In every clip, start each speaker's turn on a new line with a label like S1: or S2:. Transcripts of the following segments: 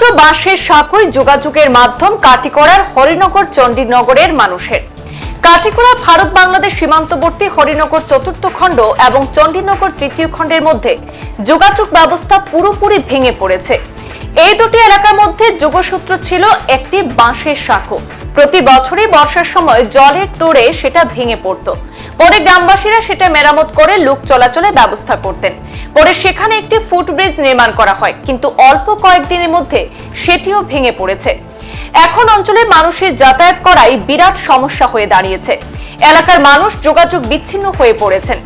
S1: একমাত্র বাঁশের সাঁকোই যোগাযোগের মাধ্যম কাটিকড়ার হরিনগর চণ্ডীনগরের মানুষের। কাটিকড়া ভারত বাংলাদেশ সীমান্তবর্তী হরিনগর চতুর্থ খণ্ড এবং চণ্ডীনগর তৃতীয় খণ্ডের মধ্যে যোগাযোগ ব্যবস্থা পুরোপুরি ভেঙে পড়েছে। এই দুটি এলাকার মধ্যে যোগসূত্র ছিল একটি বাঁশের সাঁকো। প্রতি বছরই বর্ষার সময় জলের তোড়ে সেটা ভেঙে পড়তো। পরে গ্রামবাসীরা সেটা মেরামত করে লোক চলাচলের ব্যবস্থা করতেন। পরে সেখানে একটি ফুটব্রিজ নির্মাণ করা হয়, কিন্তু অল্প কয়েকদিনের মধ্যে সেটিও ভেঙে পড়েছে। এখন অঞ্চলের মানুষের যাতায়াত করাই বিরাট সমস্যা হয়ে দাঁড়িয়েছে। এলাকার মানুষ যোগাযোগ বিচ্ছিন্ন হয়ে পড়েছেন।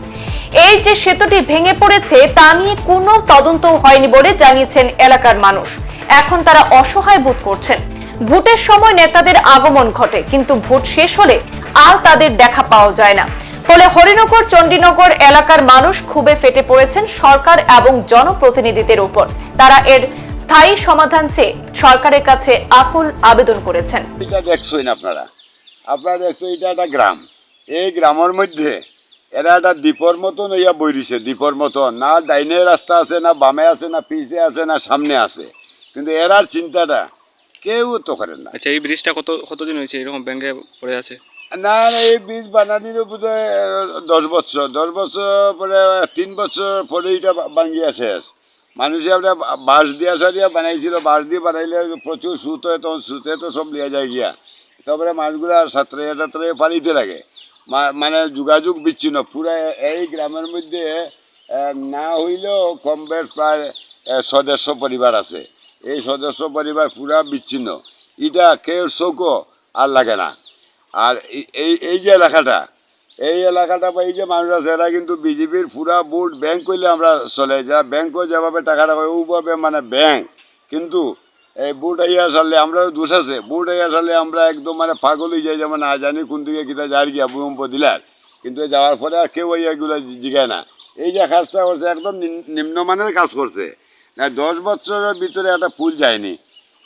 S1: এই যে সেতুটি ভেঙে পড়েছে, তা নিয়ে কোনো তদন্ত হয়নি বলে জানিয়েছেন এলাকার মানুষ। এখন তারা অসহায় বোধ করছেন। ভোটের সময় নেতাদের আগমন ঘটে, কিন্তু ভোট শেষ হলে আর তাদের দেখা পাওয়া যায় না। ফলে হরিনগর চণ্ডীনগর এলাকার মানুষ খুবই ফেটে পড়েছেন সরকার এবং জনপ্রতিনিধিদের উপর। তারা এর স্থায়ী সমাধান চেয়ে সরকারের কাছে আকুল আবেদন করেছেন।
S2: এটা দেখছেন আপনারা। আপনারা দেখছ এটা একটা গ্রাম। এই গ্রামের মধ্যে এরা একটা দ্বীপর মতন ইয়া বইরিছে দ্বীপর মতন। না ডাইনে রাস্তা আছে না বামে আছে না পিছে আছে না সামনে আছে। কিন্তু এরার চিন্তাটা কেউ তো করেন না।
S3: আচ্ছা এই ব্রিজটা কত কতদিন হয়েছে? এরকম ব্যাংকে পড়ে আছে?
S2: না এই বীজ বানানির উপরে দশ বছর দশ বছর পরে, তিন বছর পরে এটা ভাঙ্গিয়া শেষ মানুষে আমরা বাঁশ দিয়া সারিয়া বানাইছিল, বাঁশ দিয়ে বানাইলে প্রচুর সুত হয় তখন সুতে তো সব লিয়া যায় গিয়া। তারপরে মাছগুলো সাঁতরে টাতরে পানিতে লাগে। মানে যোগাযোগ বিচ্ছিন্ন, পুরা এই গ্রামের মধ্যে না হইলেও কম বেশ প্রায় সদস্য পরিবার আছে। এই সদস্য পরিবার পুরা বিচ্ছিন্ন। এটা কেউ চৌকো আর লাগে না। আর এই- এই যে এলাকাটা, এই এলাকাটা বা এই যে মানুষ আছে, এরা কিন্তু বিজেপির পুরা বুট ব্যাংক করলে আমরা চলে যা ব্যাংকও যেভাবে টাকাটা হয় ওভাবে মানে ব্যাংক। কিন্তু এই বুট আইয়া সারলে আমরা দোষ আছে। বুট আইয়া সারলে আমরা একদম মানে পাগল হয়ে যাই, যেমন না জানি কোন দিকে কিতা যার গিয়া ভূমিকম্প দিলার। কিন্তু যাওয়ার পরে আর কেউ এগুলো জিগায় না। এই যে কাজটা করছে, একদম নিম্নমানের কাজ করছে। না, দশ বছরের ভিতরে একটা ফুল যায়নি।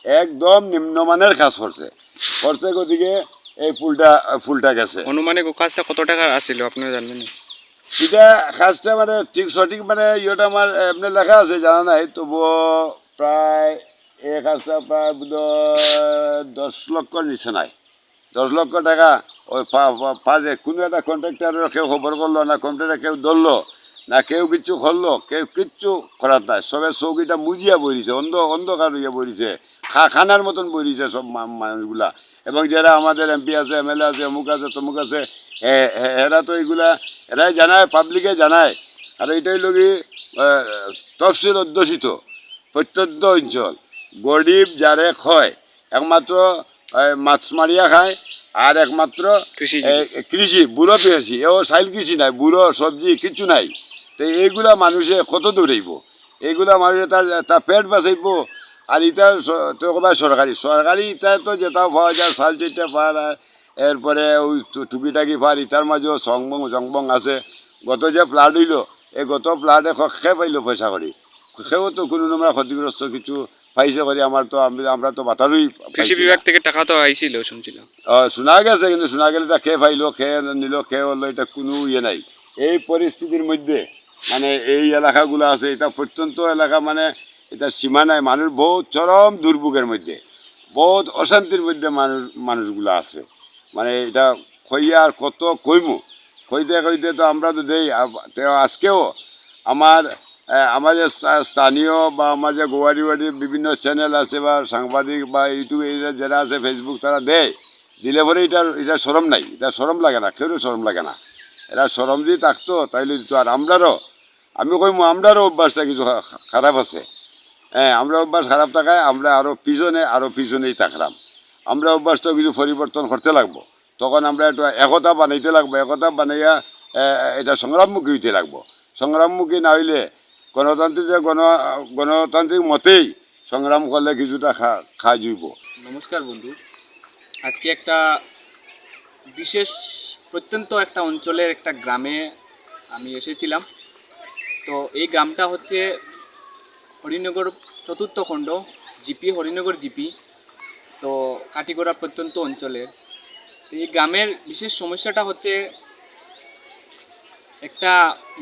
S2: একদম নিম্নমানের কাজ করছে। করছে গতিকে এই ফুলটা ফুলটা গেছে।
S3: অনুমানিক কাজটা কত টাকা আসছিল আপনি জানেন
S2: এটা কাজটা মানে ঠিক সঠিক মানে ইয়েটা আমার এমনি লেখা আছে জানা নাই। তবুও প্রায় এই কাজটা প্রায় দশ লক্ষ নিচে নাই। দশ লক্ষ টাকা ওই পাজে কোনো একটা কন্ট্রাক্টারের কেউ খবর করল না কন্ট্রাক্টার কেউ ধরলো না কেউ কিচ্ছু করল কেউ কিচ্ছু করার নাই। সবে চৌকিটা মুজিয়া বইছে অন্ধ অন্ধকার হইয়া বইছে। খানার মতন বইছে সব মানুষগুলা। এবং যারা আমাদের এমপি আছে এমএলএ আছে অমুক আছে তমুক আছে এরা তো এইগুলা এরাই জানায় পাবলিকে জানায়। আর এইটাই লগি তফসিল অধ্যুষিত প্রত্যন্ত অঞ্চল। গরিব যারে খয় একমাত্র মাছ মারিয়া খায় আর একমাত্র কৃষি বুড়ো পেয়েছি এও সাইল কৃষি নাই বুড়ো সবজি কিছু নাই। তো এইগুলা মানুষে কত দৌড়াইব? এইগুলা মানুষে তার তার পেট বাঁচাইব আর স- তো কবাই সরকারি সরকারি ইটা তো যেটা পাওয়া যায় চাল চিটা পাওয়া যায় এরপরে ওই টুকিটাকি পার ইটার মাঝেও সংবং জংবং আছে। গত যে প্লাট হইল এই গত প্লাটে খে পাইলো পয়সা করি সেও তো কোনো নোংরা ক্ষতিগ্রস্ত কিছু পাইছে করে আমার তো আমি- আমরা তো বাতারই
S3: কৃষি বিভাগ থেকে টাকা তো আইছিল শুনছিলাম
S2: আহ, শোনা গেছে কিন্তু শোনা গেলে তা খেয়ে পাইলো খেয়ে নিল খেয়ে হলো এটা কোনো ইয়ে নাই। এই পরিস্থিতির মধ্যে মানে এই এলাকাগুলো আছে এটা প্রত্যন্ত এলাকা মানে এটা সীমা নাই মানুষ বহুত চরম দুর্ভোগের মধ্যে, বহুত অশান্তির মধ্যে মানুষ, মানুষগুলো আছে। মানে এটা খইয়া আর কত কইমু? কইতে কইতে তো আমরা তো দেই আজকেও আমার যে স্থানীয় বা আমার যে গোয়ারি ওয়ারি বিভিন্ন চ্যানেল আছে বা সাংবাদিক বা ইউটিউব এরা যারা আছে ফেসবুক তারা দেয়। দিলে পরে এটার এটা সরম নাই, এটা সরম লাগে না কেউ সরম লাগে না। এরা সরম যদি থাকতো, তাইলে দিত আর আমরারও, আমি কইমু, আমরারও অভ্যাসটা কিছু খারাপ আছে। হ্যাঁ আমরা অভ্যাস খারাপ থাকায় আমরা আরও পিছনে আরও পিছনেই থাকলাম। আমরা অভ্যাসটা কিছু পরিবর্তন করতে লাগবো। তখন আমরা একটু একতা বানাইতে লাগবো, একতা বানাইয়া এটা সংগ্রামমুখী হইতে লাগবো। সংগ্রামমুখী না হইলে গণতান্ত্রিক গণ, গণতান্ত্রিক মতেই সংগ্রাম করলে কিছুটা খা খা জুইব
S4: নমস্কার বন্ধু। আজকে একটা বিশেষ, প্রত্যন্ত একটা অঞ্চলের একটা গ্রামে আমি এসেছিলাম। তো এই গ্রামটা হচ্ছে হরিনগর চতুর্থ খণ্ড, জিপি হরিনগর জিপি, তো কাটিগড়া প্রত্যন্ত অঞ্চলের এই গ্রামের বিশেষ সমস্যাটা হচ্ছে, একটা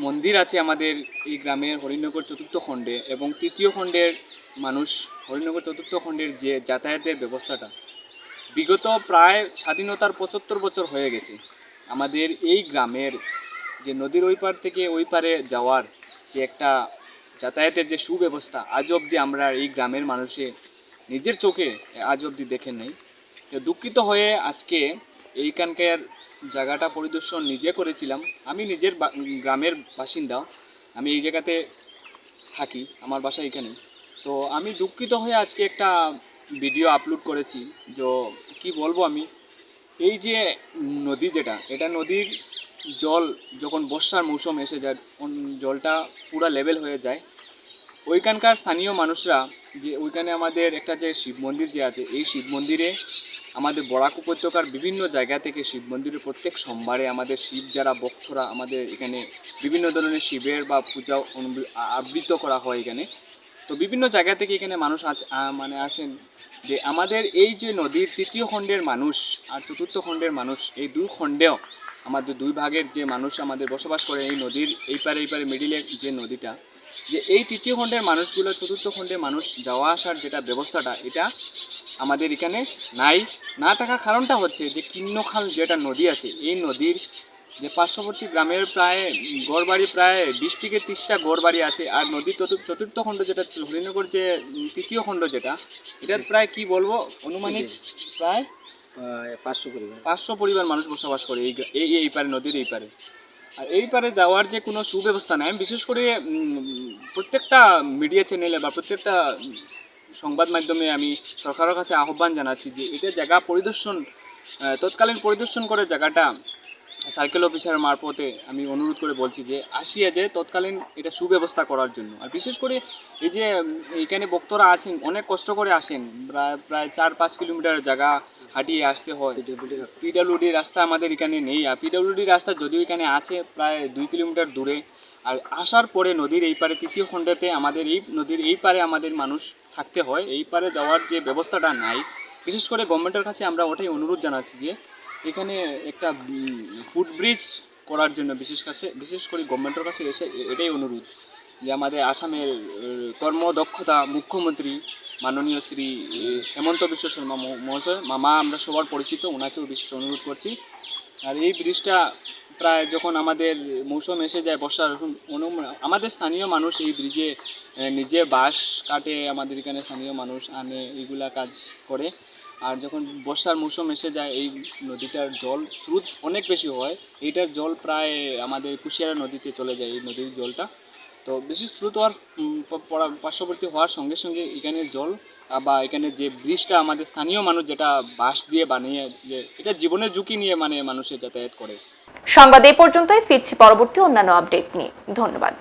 S4: মন্দির আছে আমাদের এই গ্রামের হরিনগর চতুর্থ খণ্ডে এবং তৃতীয় খণ্ডের মানুষ হরিনগর চতুর্থ খণ্ডের যে যাতায়াতের ব্যবস্থাটা। বিগত প্রায় স্বাধীনতার পঁচাত্তর বছর হয়ে গেছে। আমাদের এই গ্রামের যে নদীর ওই পার থেকে ওই পারে যাওয়ার যে একটা যাতায়াতের যে সুব্যবস্থা, আজ অবধি আমরা এই গ্রামের মানুষে নিজের চোখে আজ অবধি দেখে নেই। তো দুঃখিত হয়ে আজকে এইখানকার জায়গাটা পরিদর্শন নিজে করেছিলাম। আমি নিজের গ্রামের বাসিন্দা। আমি এই জায়গাতে থাকি, আমার বাসা এখানে। তো আমি দুঃখিত হয়ে আজকে একটা ভিডিও আপলোড করেছি, যে, কি বলব আমি? এই যে নদী যেটা, এটা নদীর জল যখন বর্ষার মৌসুম এসে যায় জলটা পুরা লেভেল হয়ে যায়। ওইখানকার স্থানীয় মানুষরা যে, ওইখানে আমাদের একটা যে শিব মন্দির যে আছে, এই শিব মন্দিরে আমাদের বরাক উপত্যকার বিভিন্ন জায়গা থেকে শিব মন্দিরে প্রত্যেক সোমবারে আমাদের শিব যারা ভক্তরা আমাদের এখানে বিভিন্ন ধরনের শিবের বা পূজা আবৃত করা হয় এখানে। তো বিভিন্ন জায়গা থেকে এখানে মানুষ মানে আসেন যে, আমাদের এই যে নদীর তৃতীয় খণ্ডের মানুষ আর চতুর্থ খণ্ডের মানুষ, এই দুই খণ্ডেও আমাদের দুই ভাগের যে মানুষ আমাদের বসবাস করে এই নদীর এই পারে এই পারে মিডিলের যে নদীটা যে এই তৃতীয় খণ্ডের মানুষগুলো চতুর্থ খণ্ডের মানুষ যাওয়া আসার যেটা ব্যবস্থাটা এটা আমাদের এখানে নাই। না থাকার কারণটা হচ্ছে যে কিন্নখাল যেটা নদী আছে এই নদীর যে পার্শ্ববর্তী গ্রামের প্রায় গড়বাড়ি প্রায় বিশ থেকে ত্রিশটা গড়বাড়ি আছে আর নদীর চতুর্থ চতুর্থ খণ্ড যেটা হরিনগর যে তৃতীয় খণ্ড যেটা এটার প্রায় কি বলব অনুমানিক প্রায়
S5: পাঁচশো পরিবার।
S4: পাঁচশো পরিবার মানুষ বসবাস করে এই এই পারে নদীর এই পারে। আর এই পারে যাওয়ার যে কোনো সুব্যবস্থা নাই। আমি বিশেষ করে প্রত্যেকটা মিডিয়া চ্যানেলে বা প্রত্যেকটা সংবাদ মাধ্যমে আমি সরকারের কাছে আহ্বান জানাচ্ছি যে এটা জায়গা পরিদর্শন তৎকালীন পরিদর্শন করে জায়গাটা সার্কেল অফিসার মারফতে আমি অনুরোধ করে বলছি যে আসিয়া যে তৎকালীন এটা সুব্যবস্থা করার জন্য। আর বিশেষ করে এই যে উম, এইখানে বক্তরা আছেন অনেক কষ্ট করে আসেন। প্রায় প্রায় চার পাঁচ কিলোমিটার জায়গা হাঁটিয়ে আসতে হয়। পিডাব্লিউডি রাস্তা। আমাদের এখানে নেই। আর পিডাব্লিউডি রাস্তা যদিও এখানে আছে প্রায় দুই কিলোমিটার দূরে। আর আসার পরে নদীর এই পারে তৃতীয় খণ্ডেতে আমাদের এই নদীর এই পারে আমাদের মানুষ থাকতে হয়। এই পারে যাওয়ার যে ব্যবস্থাটা নাই। বিশেষ করে গভর্নমেন্টের কাছে আমরা ওটাই অনুরোধ জানাচ্ছি যে এখানে একটা ফুটব্রিজ করার জন্য বিশেষ কাছে বিশেষ করে গভর্নমেন্টের কাছে এসে এটাই অনুরোধ। যে আমাদের আসামের কর্মদক্ষতা মুখ্যমন্ত্রী মাননীয় শ্রী হেমন্ত বিশ্ব শর্মা মহ- মহাশয়। মামা, আমরা সবার পরিচিত ওনাকেও বিশেষ অনুরোধ করছি। আর এই ব্রিজটা প্রায় যখন আমাদের মৌসুম এসে যায় বর্ষার আমাদের স্থানীয় মানুষ এই ব্রিজে নিজে বাঁশ কাটে, আমাদের এখানে স্থানীয় মানুষ আনে, এইগুলা কাজ করে। আর যখন বর্ষার মৌসুম এসে যায়, এই নদীটার জল স্রোত অনেক বেশি হয়। এইটার জল প্রায় আমাদের কুশিয়ারা নদীতে চলে যায়, এই নদীর জলটা। তো বেশি স্রোত হওয়ার পার্শ্ববর্তী হওয়ার সঙ্গে সঙ্গে এখানে জল বা এখানে যে ব্রিজটা আমাদের স্থানীয় মানুষ যেটা বাঁশ দিয়ে বানিয়ে এটা জীবনের ঝুঁকি নিয়ে মানে মানুষের যাতায়াত করে।
S1: সংবাদ এই পর্যন্তই, ফিরছি পরবর্তী অন্যান্য আপডেট নিয়ে। ধন্যবাদ।